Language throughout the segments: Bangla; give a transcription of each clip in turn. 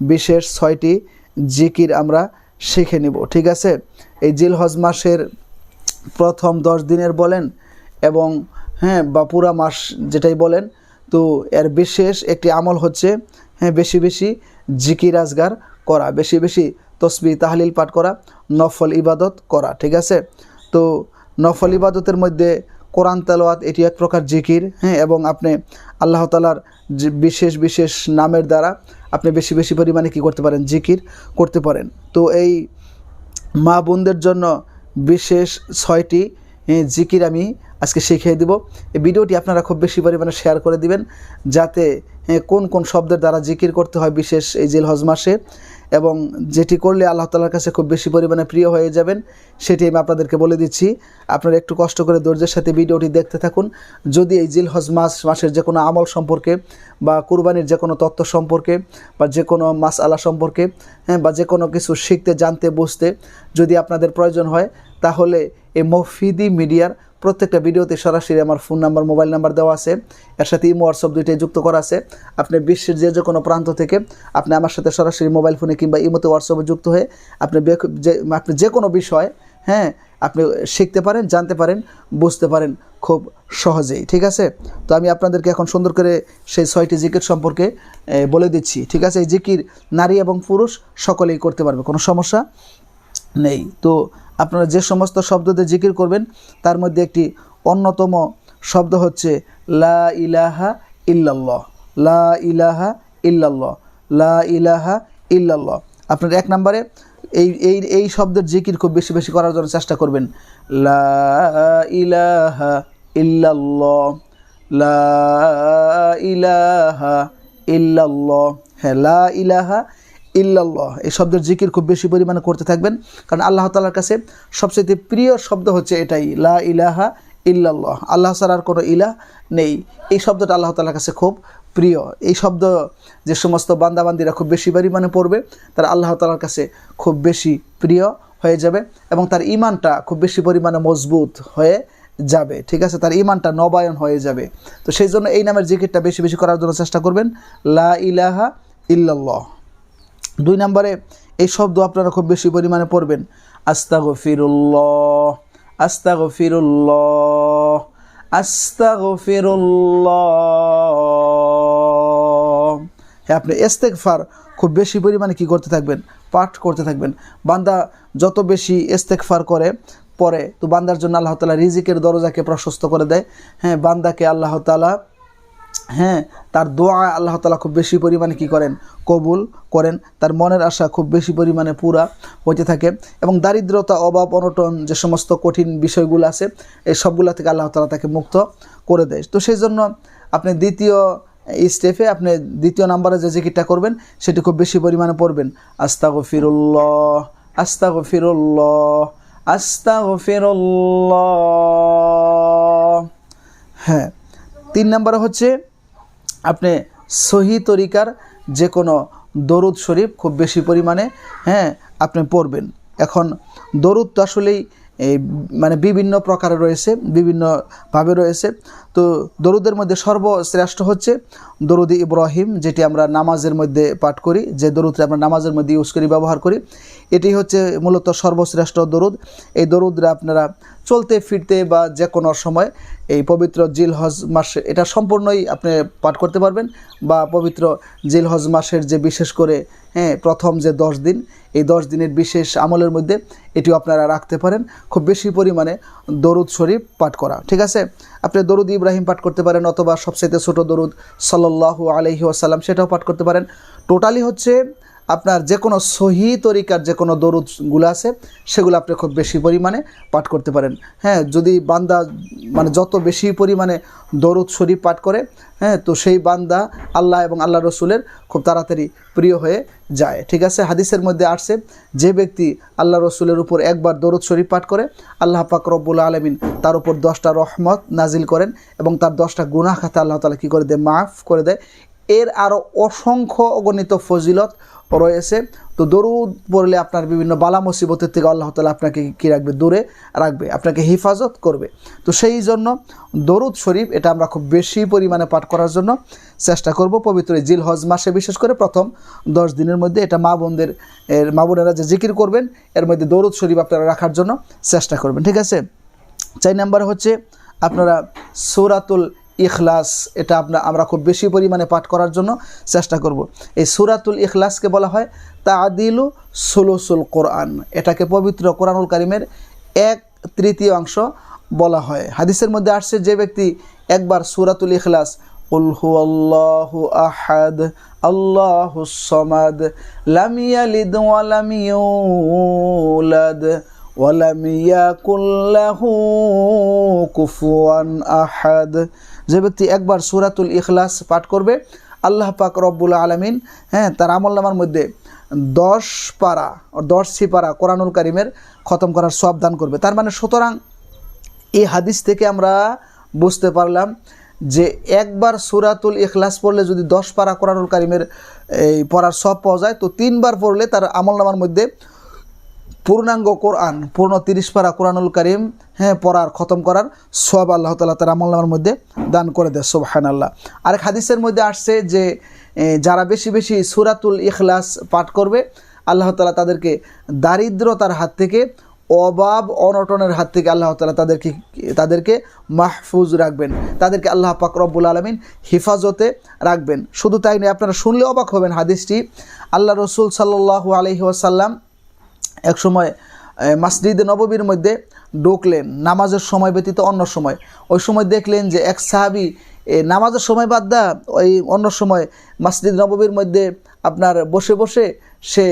বিশেষ ছয়টি জিকির আমরা শিখে নিব, ঠিক আছে? এই জিল হজ মাসের প্রথম দশ দিনের বলেন এবং হ্যাঁ বা পুরা মাস যেটাই বলেন, তো এর বিশেষ একটি আমল হচ্ছে হ্যাঁ বেশি বেশি জিকির আজগার করা, বেশি বেশি তসবি তাহলিল পাঠ করা, নফল ইবাদত করা, ঠিক আছে? তো নফল ইবাদতের মধ্যে কোরআন তেলোয়াত এটি এক প্রকার জিকির হ্যাঁ এবং আপনি আল্লাহ তালার বিশেষ বিশেষ নামের দ্বারা আপনি বেশি বেশি পরিমাণে কি করতে পারেন? জিকির করতে পারেন। তো এই মা বোনদের জন্য বিশেষ ছয়টি জিকির আমি আজকে শিখিয়ে দিব। এই ভিডিওটি আপনারা খুব বেশি পরিমাণে শেয়ার করে দিবেন, যাতে কোন কোন শব্দের দ্বারা জিকির করতে হয় বিশেষ এই জিল হজ মাসে। এবং যেটি করলে আল্লাহ তালার কাছে খুব বেশি পরিমাণে প্রিয় হয়ে যাবেন, সেটি আমি আপনাদেরকে বলে দিচ্ছি। আপনারা একটু কষ্ট করে ধৈর্যের সাথে ভিডিওটি দেখতে থাকুন। যদি এই জিল হজ মাস, মাসের যে কোনো আমল সম্পর্কে বা কুরবানির যে কোনো তত্ত্ব সম্পর্কে বা যে কোনো মাস আলা সম্পর্কে হ্যাঁ বা যে কোনো কিছু শিখতে, জানতে, বুঝতে যদি আপনাদের প্রয়োজন হয়, তাহলে এই মফিদি মিডিয়ার প্রত্যেকটা ভিডিওতে সরাসরি আমার ফোন নাম্বার মোবাইল নাম্বার দেওয়া আছে। এর সাথে ইমো হোয়াটসঅ্যাপ দুইটাই যুক্ত করা আছে। আপনি বিশ্বের যে যে কোনো প্রান্ত থেকে আপনি আমার সাথে সরাসরি মোবাইল ফোনে কিংবা ইমোতে হোয়াটসঅ্যাপে যুক্ত হয়ে আপনি যে আপনি যে কোনো বিষয় হ্যাঁ আপনি শিখতে পারেন, জানতে পারেন, বুঝতে পারেন খুব সহজেই, ঠিক আছে? তো আমি আপনাদেরকে এখন সুন্দর করে সেই ছয়টি জিকির সম্পর্কে বলে দিচ্ছি, ঠিক আছে? এই জিকির নারী এবং পুরুষ সকলেই করতে পারবে, কোনো সমস্যা নেই। তো আপনারা যে সমস্ত শব্দ দিয়ে জিকির করবেন, তার মধ্যে একটি অন্যতম শব্দ হচ্ছে লা ইলাহা ইল্লাল্লাহ। লা ইলাহা ইল্লাল্লাহ। লা ইলাহা ইল্লাল্লাহ। আপনার এক নম্বরে এই এই এই শব্দের জিকির খুব বেশি বেশি করার জন্য চেষ্টা করবেন। লা ইলাহা ইল্লাল্লাহ। লা ইলাহা ইল্লাল্লাহ। হ্যাঁ লা ইলাহা ইল্লাল্লাহ। এই শব্দের জিকির খুব বেশি পরিমাণে করতে থাকবেন। কারণ আল্লাহ তালার কাছে সবচেয়ে প্রিয় শব্দ হচ্ছে এটাই, লা ইলাহা ইল্লাল্লাহ। আল্লাহ আর কোনো ইলাহ নেই। এই শব্দটা আল্লাহ তালার কাছে খুব প্রিয়। এই শব্দ যে সমস্ত বান্দাবান্দিরা খুব বেশি পরিমাণে পড়বে, তারা আল্লাহ তালার কাছে খুব বেশি প্রিয় হয়ে যাবে এবং তার ইমানটা খুব বেশি পরিমাণে মজবুত হয়ে যাবে। ঠিক আছে? তার ইমানটা নবায়ন হয়ে যাবে। তো সেই জন্য এই নামের জিকিরটা বেশি বেশি করার জন্য চেষ্টা করবেন, লা ইলাহা ইল্লাল্লাহ। দুই নম্বরে, এই শব্দ আপনারা খুব বেশি পরিমাণে পড়বেন। আস্তাগ ফিরুল্লাহ আস্তাগ ফিরুল্লাহ আস্তাগ ফিরুল্লাহ হ্যাঁ আপনি ইস্তেকফার খুব বেশি পরিমাণে কি করতে থাকবেন? পাঠ করতে থাকবেন। বান্দা যত বেশি ইস্তেকফার করে, পরে তো বান্দার জন্য আল্লাহ তালা রিজিকের দরজাকে প্রশস্ত করে দেয়। হ্যাঁ বান্দাকে আল্লাহ তালা হ্যাঁ তার দোয়া আল্লাহ তালা খুব বেশি পরিমাণে কি করেন? কবুল করেন। তার মনের আশা খুব বেশি পরিমাণে পুরা হতে থাকে এবং দারিদ্রতা, অভাব, অনটন যে সমস্ত কঠিন বিষয়গুলো আছে, এই সবগুলো থেকে আল্লাহ তালা তাকে মুক্ত করে দেয়। তো সেই জন্য আপনি দ্বিতীয় স্টেপে আপনি দ্বিতীয় নাম্বারে যে জিকিরটা করবেন, সেটি খুব বেশি পরিমাণে পড়বেন। আস্তা গফিরুল্লাহ আস্তা গফিরুল্লাহ আস্তা গফিরুল্লাহ হ্যাঁ তিন নম্বরে হচ্ছে, আপনি সহি তরিকার যে কোনো দরুদ শরীফ খুব বেশি পরিমাণে হ্যাঁ আপনি পড়বেন। এখন দরুদ তো আসলেই মানে বিভিন্ন প্রকারে রয়েছে বিভিন্নভাবে রয়েছে। তো দরুদের মধ্যে সর্বশ্রেষ্ঠ হচ্ছে দরুদি ইব্রাহিম, যেটি আমরা নামাজের মধ্যে পাঠ করি, যে দরুদটা আমরা নামাজের মধ্যে ইউজ করি, ব্যবহার করি। এটি হচ্ছে মূলত সর্বশ্রেষ্ঠ দরুদ। এই দরুদরা আপনারা চলতে, ফিরতে বা যে কোনো সময় এই পবিত্র জিল হজ মাসে, এটা সম্পূর্ণই আপনি পাঠ করতে পারবেন বা পবিত্র জিল হজ মাসের যে বিশেষ করে হ্যাঁ প্রথম যে দশ দিন, এই দশ দিনের বিশেষ আমলের মধ্যে এটিও আপনারা রাখতে পারেন। খুব বেশি পরিমাণে দরুদ শরীফ পাঠ করা, ঠিক আছে? আপনি দরুদ ইব্রাহিম পাঠ করতে পারেন অথবা সবচাইতে ছোট দরুদ সাল্লাল্লাহু আলহি আসাল্লাম সেটাও পাঠ করতে পারেন। টোটালি হচ্ছে আপনার যে কোনো সহি তরিকার যে কোনো দরুদগুলো আছে, সেগুলো আপনি খুব বেশি পরিমাণে পাঠ করতে পারেন। হ্যাঁ যদি বান্দা মানে যত বেশি পরিমাণে দরুদ শরীফ পাঠ করে হ্যাঁ তো সেই বান্দা আল্লাহ এবং আল্লাহ রসুলের খুব তাড়াতাড়ি প্রিয় হয়ে যায়। ঠিক আছে? হাদিসের মধ্যে আসছে, যে ব্যক্তি আল্লাহ রসুলের উপর একবার দরুদ শরীফ পাঠ করে, আল্লাহ পাক রব্বুল আলমিন তার উপর দশটা রহমত নাজিল করেন এবং তার দশটা গুনাহ খাতা আল্লাহ তালা কী করে দেয়? মাফ করে দেয়। এর আরও অসংখ্য অগণিত ফজিলত রয়েছে। তো দরুদ পড়লে আপনার বিভিন্ন বালা মুসিবতের থেকে আল্লাহ তালা আপনাকে কী রাখবে? দূরে রাখবে, আপনাকে হেফাজত করবে। তো সেই জন্য দরুদ শরীফ এটা আমরা খুব বেশি পরিমাণে পাঠ করার জন্য চেষ্টা করব পবিত্র জিল হজ মাসে। বিশেষ করে প্রথম দশ দিনের মধ্যে এটা মা বোনদের, এর মা বোনেরা যে জিকির করবেন, এর মধ্যে দরুদ শরীফ আপনারা রাখার জন্য চেষ্টা করবেন। ঠিক আছে? চার নাম্বার হচ্ছে আপনারা সৌরাতুল ইখলাস, এটা আপনার আমরা খুব বেশি পরিমাণে পাঠ করার জন্য চেষ্টা করব। এই সুরাতুল ইখলাসকে বলা হয় তা আদিলু সুলসুল কোরআন। এটাকে পবিত্র কোরআনুল কারিমের এক তৃতীয় অংশ বলা হয়। হাদিসের মধ্যে আসছে যে ব্যক্তি একবার সুরাতুল ইখলাস উলহু আল্লাহু আহাদ, আল্লাহু সমাদ লামিয়ালিদ ওয়ালামিউলাদ ওয়ালামিয়া কুল্লাহু কুফুয়ান আহাদ। যে ব্যক্তি একবার সুরাতুল ইখলাস পাঠ করবে, আল্লাহ পাক রব্বুল আলমিন হ্যাঁ তার আমল নামার মধ্যে দশ পারা দশ সিপারা কোরআনুল করিমের খতম করার সব দান করবে। তার মানে সুতরাং এই হাদিস থেকে আমরা বুঝতে পারলাম যে একবার সুরাতুল ইখলাস পড়লে যদি দশ পারা কোরআনুল করিমের এই পড়ার সব পাওয়া যায়, তো তিনবার পড়লে তার আমলনামার মধ্যে পূর্ণাঙ্গ কোরআন, পূর্ণ তিরিশ পারা কোরআনুল করিম হ্যাঁ পড়ার, খতম করার সব আল্লাহ তালা তার আমলনামার মধ্যে দান করে দেয় সোবহান আল্লাহ আরেক হাদিসের মধ্যে আসছে যে যারা বেশি বেশি সুরাতুল ইখলাস পাঠ করবে, আল্লাহ তালা তাদেরকে দারিদ্রতার হাত থেকে, অভাব অনটনের হাত থেকে আল্লাহ তালা তাদেরকে তাদেরকে মাহফুজ রাখবেন। তাদেরকে আল্লাহ পাক রব্বুল আলমিন হেফাজতে রাখবেন। শুধু তাই নয়, আপনারা শুনলে অবাক হবেন হাদিসটি। আল্লাহ রসুল সাল্লু আলহি ওয়াসাল্লাম এক সময় মাসজিদে নববীর মধ্যে ঢুকলেন, নামাজের সময় ব্যতীত অন্য সময়। ওই সময় দেখলেন যে এক সাহাবি নামাজের সময় বাদ দা ওই অন্য সময় মাসজিদ নববীর মধ্যে আপনার বসে বসে সে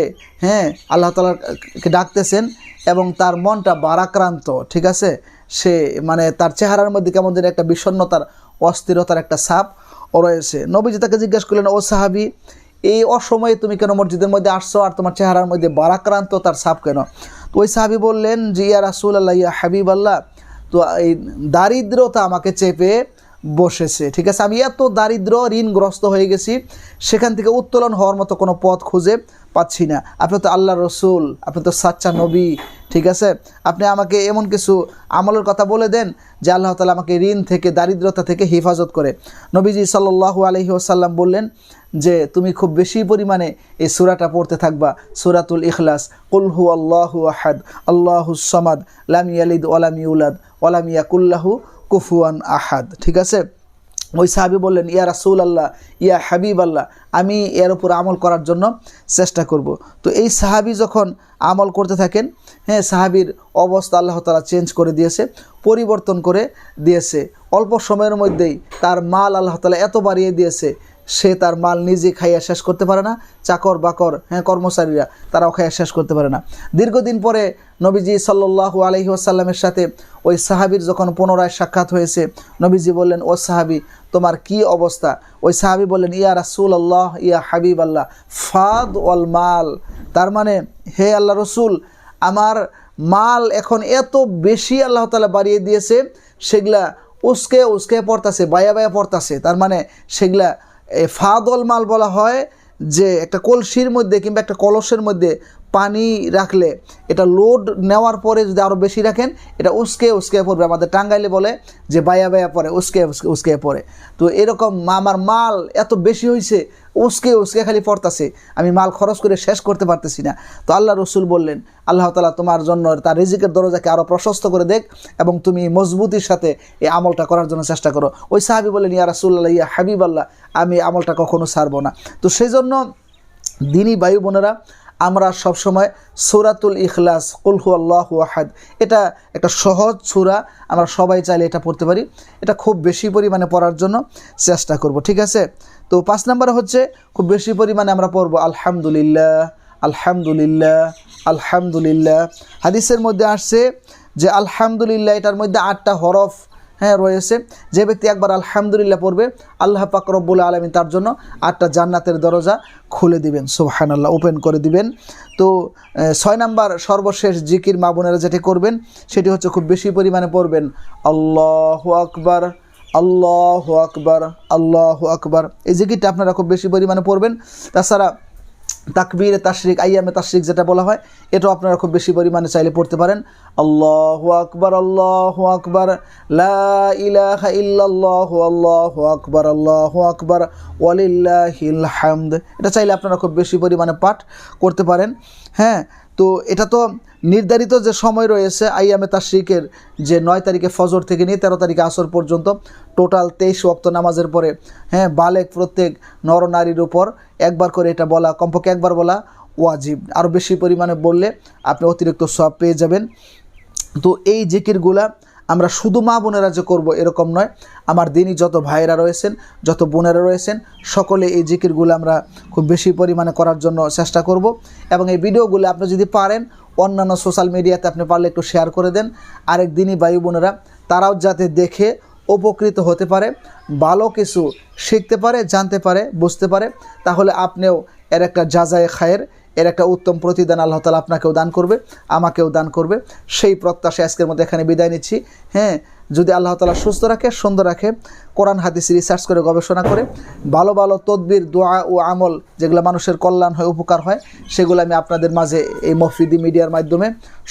হ্যাঁ আল্লাহ তালাকে ডাকতেছেন এবং তার মনটা বারাক্রান্ত, ঠিক আছে? সে মানে তার চেহারার মধ্যে কেমন যেন একটা বিষণ্নতার অস্থিরতার একটা ছাপ রয়েছে। নবীজি তাকে জিজ্ঞাসা করলেন, ও সাহাবি এই অসময়ে তুমি কেন মসজিদের মধ্যে আসছো আর তোমার চেহারার মধ্যে বারাক্রান্ত, তার সাপ কেন? তো ওই সাহাবি বললেন যে ইয়া রাসুল আল্লাহ ইয়া হাবিব আল্লাহ তো এই দারিদ্রতা আমাকে চেপে বসেছে। ঠিক আছে, আমি এত দারিদ্র ঋণগ্রস্ত হয়ে গেছি, সেখান থেকে উত্তোলন হওয়ার মতো কোনো পথ খুঁজে পাচ্ছি না। আপনি তো আল্লাহ রসুল, আপনি তো সাচ্চা নবী, ঠিক আছে? আপনি আমাকে এমন কিছু আমলের কথা বলে দেন যে আল্লাহ তালা আমাকে ঋণ থেকে, দারিদ্রতা থেকে হেফাজত করে। নবীজি সাল্লু আলহি আসাল্লাম বললেন যে, তুমি খুব বেশি পরিমাণে এই সুরাটা পড়তে থাকবা, সুরাতুল ইখলাস। কুলহু আল্লাহু আহাদ, আল্লাহু সমাদ, লাম ইয়ালিদ ওলাম ইউলাদ ওলাম ইয়াকুল্লাহু কুফুয়ান আহাদ, ঠিক আছে? ওই সাহাবি বললেন, ইয়া রাসুল আল্লাহ ইয়া হাবিব আল্লাহ আমি এর উপর আমল করার জন্য চেষ্টা করব। তো এই সাহাবি যখন আমল করতে থাকেন হ্যাঁ সাহাবির অবস্থা আল্লাহ তালা চেঞ্জ করে দিয়েছে, পরিবর্তন করে দিয়েছে। অল্প সময়ের মধ্যেই তার মাল আল্লাহ তালা এত বাড়িয়ে দিয়েছে সে তার মাল নিজে খাইয়া শেষ করতে পারে না। চাকর বাকর হ্যাঁ কর্মচারীরা, তারাও খাইয়া শেষ করতে পারে না। দীর্ঘদিন পরে নবীজি সাল্লু আলহি আসাল্লামের সাথে ওই সাহাবির যখন পুনরায় সাক্ষাৎ হয়েছে, নবীজি বললেন, ও সাহাবি, তোমার কি অবস্থা? ওই সাহাবি বললেন, ইয়া রাসুল আল্লাহ ইয়া হাবিব আল্লাহ ফাদ ওয়াল মাল। তার মানে হে আল্লাহ রসুল, আমার মাল এখন এত বেশি আল্লাহ তালা বাড়িয়ে দিয়েছে, সেগুলা উসকে উসকে পড়তাছে, বায়া বায়া পড়তাছে। তার মানে সেগুলা ফাদল মাল বলা হয় যে একটা কলসির মধ্যে কিংবা একটা কলসের মধ্যে পানি রাখলে এটা লোড নেওয়ার পরে যদি আরও বেশি রাখেন, এটা উস্কে উস্কে পড়বে। আমাদের টাঙ্গাইলে বলে যে, বায়া বায়া পরে, উস্কে উস্কে উস্কে পড়ে। তো এরকম আমার মাল এত বেশি হয়েছে উস্কে উস্কে খালি পড়তাছে। আমি মাল খরচ করে শেষ করতে পারতেছি না। তো আল্লাহ রসুল বললেন, আল্লাহ তালা তোমার জন্য তার রিজিকের দরজাকে আরও প্রশস্ত করে দেখ এবং তুমি মজবুতির সাথে এই আমলটা করার জন্য চেষ্টা করো। ওই সাহাবি বললেন, ইয়া রাসুল্লাহ ইয়া হাবিব আল্লাহ আমি আমলটা কখনো ছাড়বো না। তো সেই জন্য দিনই বায়ু বোনেরা আমরা সবসময় সুরাতুল ইখলাস কুলহু আল্লাহ আহাদ। এটা একটা সহজ সুরা, আমরা সবাই চাইলে এটা পড়তে পারি। এটা খুব বেশি পরিমাণে পড়ার জন্য চেষ্টা করব, ঠিক আছে? তো পাঁচ নম্বরে হচ্ছে, খুব বেশি পরিমাণে আমরা পড়ব আলহামদুলিল্লাহ আলহামদুলিল্লাহ আলহামদুলিল্লাহ। হাদিসের মধ্যে আসছে যে আলহামদুলিল্লাহ, এটার মধ্যে আটটা হরফ হ্যাঁ রয়েছে। যে ব্যক্তি একবার আলহামদুলিল্লাহ পড়বে, আল্লাহ পাক রব্বুল আলমী তার জন্য আটটা জান্নাতের দরজা খুলে দিবেন। সুবহান আল্লাহ ওপেন করে দিবেন। তো ছয় নাম্বার সর্বশেষ জিকির মা বোনেরা যেটি করবেন, সেটি হচ্ছে খুব বেশি পরিমাণে পড়বেন, আল্লাহ আকবার আল্লাহ আকবার আল্লাহ আকবার। এই জিকিরটা আপনারা খুব বেশি পরিমাণে পড়বেন। তাছাড়া তাকবীর, তাশরিক, আইয়ামে তাশরিক যেটা বলা হয়, এটাও আপনারা খুব বেশি পরিমাণে চাইলে পড়তে পারেন। আল্লাহ আকবর আল্লাহ আকবর, লা আল্লাহ আকবর আল্লাহ আকবর, ওয়ালিল্লাহিল হামদ। এটা চাইলে আপনারা খুব বেশি পরিমাণে পাঠ করতে পারেন। হ্যাঁ তো এটা তো নির্ধারিত যে সময় রয়েছে আইয়ামে তাশরিকের যে নয় তারিখে ফজর থেকে নিয়ে তেরো তারিখে আসর পর্যন্ত টোটাল তেইশ ওয়াক্ত নামাজের পরে হ্যাঁ বালেক প্রত্যেক নর নারীর উপর একবার করে এটা বলা, কমপক্ষে একবার বলা ওয়াজিব। আরও বেশি পরিমাণে বললে আপনি অতিরিক্ত সব পেয়ে যাবেন। তো এই জিকিরগুলা আমরা শুধু মা বোনেরা যে করব এরকম নয়। আমার দিনই যত ভাইয়েরা রয়েছেন, যত বোনেরা রয়েছেন, সকলে এই জিকিরগুলো আমরা খুব বেশি পরিমাণে করার জন্য চেষ্টা করব। এবং এই ভিডিওগুলো আপনি যদি পারেন, অন্যান্য সোশ্যাল মিডিয়াতে আপনি পারলে একটু শেয়ার করে দেন। আরেক দিনই ভাই বোনেরা, তারাও যাতে দেখে উপকৃত হতে পারে, ভালো কিছু শিখতে পারে, জানতে পারে, বুঝতে পারে, তাহলে আপনিও এর একটা যাজায় খায়ের এর একটা উত্তম প্রতিদান আল্লাহ তালা আপনাকেও দান করবে, আমাকেও দান করবে। সেই প্রত্যাশা আজকের মধ্যে এখানে বিদায় নিচ্ছি। হ্যাঁ যদি আল্লাহ তালা সুস্থ রাখে, সুন্দর রাখে, কোরআন, হাদিস রিসার্চ করে, গবেষণা করে, ভালো ভালো তদবির, দোয়া ও আমল যেগুলো মানুষের কল্যাণ হয়, উপকার হয়, সেগুলো আমি আপনাদের মাঝে এই মফিদি মিডিয়ার মাধ্যমে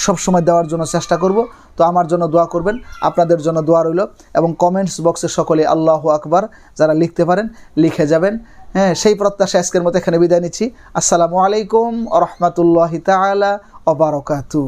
সবসময় দেওয়ার জন্য চেষ্টা করব। তো আমার জন্য দোয়া করবেন, আপনাদের জন্য দোয়া রইল এবং কমেন্টস বক্সে সকলে আল্লাহ আকবার যারা লিখতে পারেন, লিখে যাবেন। হ্যাঁ সেই প্রত্যাশা আজকের মতো এখানে বিদায় নিচ্ছি। আসসালামু আলাইকুম আ রহমতুল্লাহি তালা অবরকাতু